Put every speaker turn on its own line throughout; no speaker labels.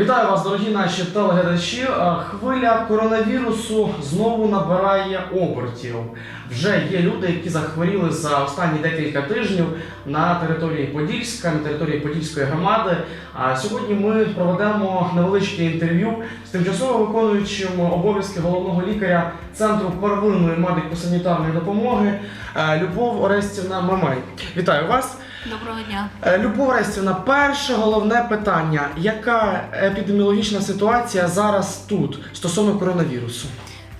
Вітаю вас, дорогі наші телеглядачі. Хвиля коронавірусу знову набирає обертів. Вже є люди, які захворіли за останні декілька тижнів на території Подільська, на території Подільської громади. А сьогодні ми проведемо невеличке інтерв'ю з тимчасово виконуючим обов'язки головного лікаря Центру первинної медико-санітарної допомоги е, Любов Орестівна Мамай. Вітаю вас.
Доброго дня.
Е, Любов Рестівна, перше головне питання: яка епідеміологічна ситуація зараз тут стосовно коронавірусу?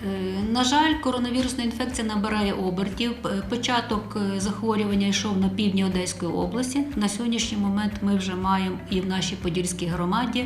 Е, На жаль, коронавірусна інфекція набирає обертів. Початок е, захворювання йшов на півдні Одеської області. На сьогоднішній момент ми вже маємо і в нашій Подільській громаді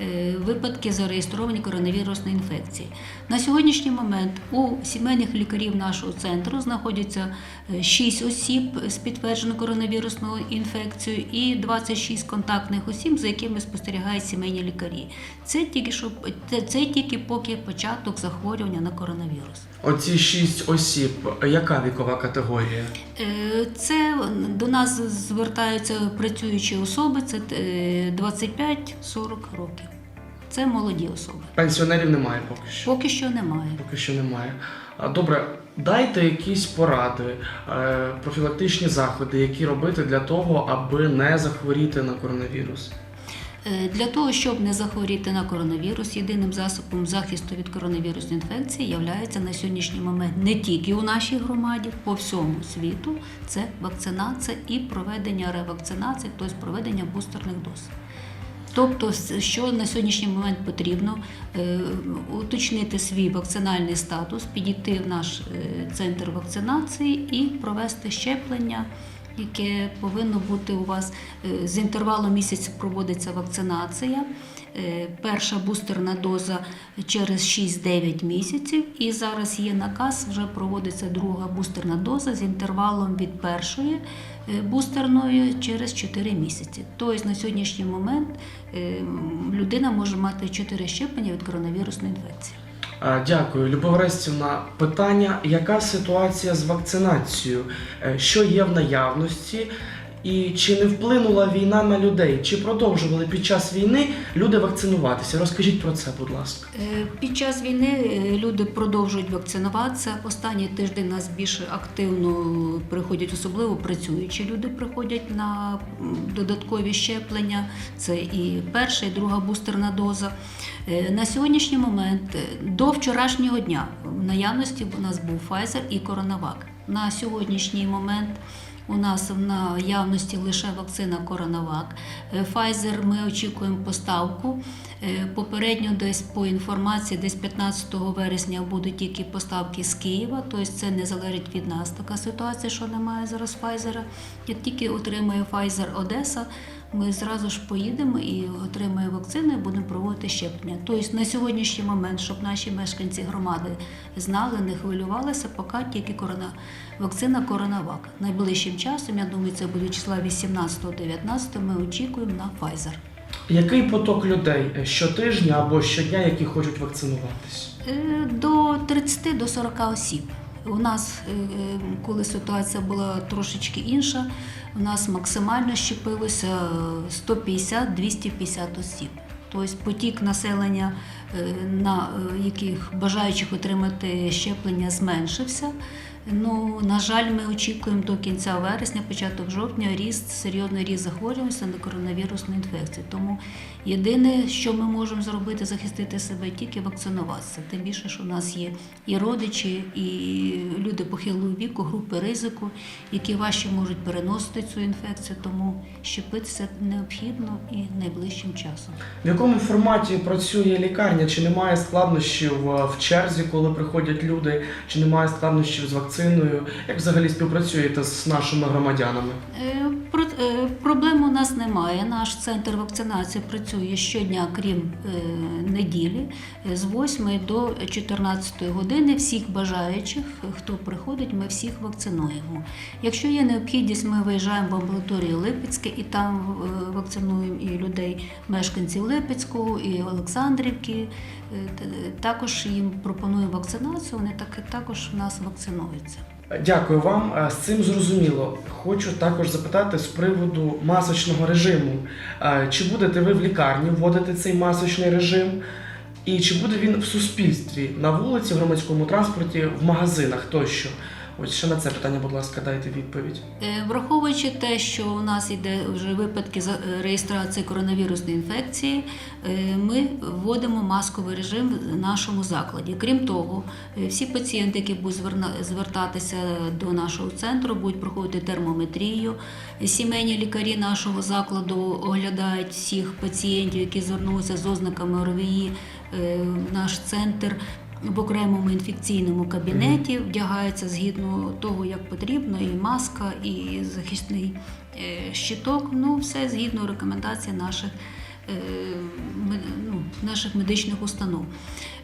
е, випадки зареєстровані коронавірусної інфекції. На сьогоднішній момент у сімейних лікарів нашого центру знаходяться 6 осіб з підтвердженою коронавірусною інфекцією і 26 контактних осіб, за якими спостерігають сімейні лікарі. Це тільки що це тільки поки початок захворювання на коронавірус.
Оці шість осіб, яка вікова категорія?
Е, Це до нас звертаються працюючі особи, це е, 25-40 років. Це молоді особи.
Пенсіонерів немає поки що.
Поки що немає.
Поки що немає. Добре, дайте якісь поради, е, профілактичні заходи, які робити для того, аби не захворіти на коронавірус.
Е, Для того, щоб не захворіти на коронавірус, єдиним засобом захисту від коронавірусної інфекції являється на сьогоднішній момент не тільки у нашій громаді, по всьому світу. Це вакцинація і проведення ревакцинації, тобто проведення бустерних доз. Тобто, що на сьогоднішній момент потрібно Е, уточнити свій вакцинальний статус, підійти в наш е, центр вакцинації і провести щеплення, яке повинно бути у вас е, з інтервалом місяця проводиться вакцинація. Е, Перша бустерна доза через 6-9 місяців, і зараз є наказ, вже проводиться друга бустерна доза з інтервалом від першої е, бустерної через 4 місяці. Тобто на сьогоднішній момент людина може мати 4 щеплення від коронавірусної інфекції.
Е, Дякую, Любов Рестівна. Питання: яка ситуація з вакцинацією? Е, Що є в наявності? І чи не вплинула війна на людей? Чи продовжували під час війни люди вакцинуватися? Розкажіть про це, будь ласка.
Е, Під час війни е, люди продовжують вакцинуватися. Останній тиждень нас більше активно приходять, особливо працюючі люди приходять на додаткові щеплення. Це і перша, і друга бустерна доза. Е, На сьогоднішній момент до вчорашнього дня в наявності у нас був Pfizer і CoronaVac. На сьогоднішній момент у нас в наявності лише вакцина Коронавак. Е, Pfizer ми очікуємо поставку. Е, Попередньо десь по інформації, десь 15 вересня будуть тільки поставки з Києва, тобто це не залежить від нас така ситуація, що немає зараз Pfizer. Як тільки отримає Pfizer Одеса, ми зразу ж поїдемо і отримаємо вакцину і будемо проводити щеплення. Тобто на сьогоднішній момент, щоб наші мешканці громади знали, не хвилювалися, поки тільки корона, вакцина Коронавак. Найближчим часом, я думаю, це буде числа 18-19, ми очікуємо на Pfizer.
Який поток людей щотижня або щодня, які хочуть вакцинуватись?
Е, До 30 до 40 осіб. У нас, е, е, коли ситуація була трошечки інша, у нас максимально щепилося е, 150-250 осіб. Тобто потік населення, е, на е, яких бажаючих отримати щеплення, зменшився. Ну, на жаль, ми очікуємо до кінця вересня, початок жовтня, ріст, серйозний ріст захворюваності на коронавірусну інфекцію. Тому єдине, що ми можемо зробити, захистити себе, тільки вакцинуватися. Тим більше, що в нас є і родичі, і люди похилого віку, групи ризику, які важче можуть переносити цю інфекцію. Тому щепитися необхідно і найближчим часом.
В якому форматі працює лікарня? Чи немає складнощів е, в черзі, коли приходять люди? Чи немає складнощів з вакциною? Як взагалі співпрацюєте з нашими громадянами?
Е, про- е, Проблем у нас немає. Наш центр вакцинації працює щодня, крім е, неділі, з 8 до 14 години. Всіх бажаючих, хто приходить, ми всіх вакцинуємо. Якщо є необхідність, ми виїжджаємо в амбулаторію Липецьке і там вакцинуємо і людей, мешканців Липецького, і Олександрівки. Також їм пропонуємо вакцинацію. Вони так також нас вакцинуються.
Дякую вам. Е, З цим зрозуміло. Хочу також запитати з приводу масочного режиму. Е, Чи будете ви в лікарні вводити цей масочний режим? І чи буде він в суспільстві на вулиці, в громадському транспорті, в магазинах тощо? Ось ще на це питання, будь ласка, дайте відповідь.
Е, Враховуючи те, що у нас йде вже випадки е, реєстрації коронавірусної інфекції, е, ми вводимо масковий режим в нашому закладі. Крім того, всі пацієнти, які будуть звертатися до нашого центру, будуть проходити термометрію. Сімейні лікарі нашого закладу оглядають всіх пацієнтів, які звернулися з ознаками ОРВІ наш центр в окремому інфекційному кабінеті, вдягається згідно того, як потрібно, і маска, і захисний е, щиток. Ну, все згідно рекомендацій наших, ну, наших медичних установ.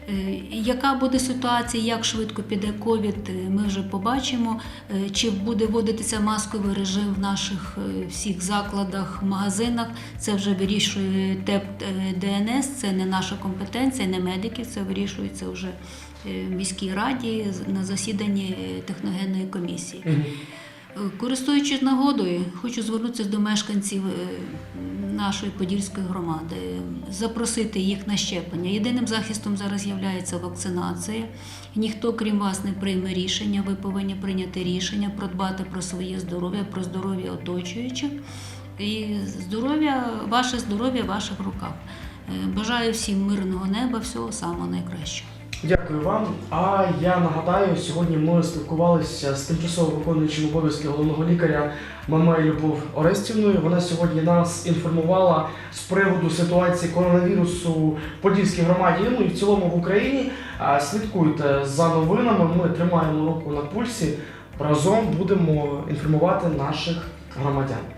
Е, Яка буде ситуація, як швидко піде ковід, е, ми вже побачимо. Е, Чи буде вводитися масковий режим в наших е, всіх закладах, магазинах, це вже вирішує ТЕП е, ДНС, це не наша компетенція, не медиків, це вирішується вже е, в міській раді на засіданні е, техногенної комісії. Користуючись нагодою, хочу звернутися до мешканців е, нашої подільської громади, запросити їх на щеплення. Єдиним захистом зараз є вакцинація. Ніхто, крім вас, не прийме рішення. Ви повинні прийняти рішення, продбати про своє здоров'я, про здоров'я оточуючих. І здоров'я, ваше здоров'я в ваших руках. Е, Бажаю всім мирного неба, всього самого найкращого.
Дякую вам. А я нагадаю, сьогодні ми спілкувалися з тимчасово виконуючим обов'язки головного лікаря Мамай Любов Орестівною. Вона сьогодні нас інформувала з приводу ситуації коронавірусу в Подільській громаді, ну і в цілому в Україні. Слідкуйте за новинами. Ми тримаємо руку на пульсі. Разом будемо інформувати наших громадян.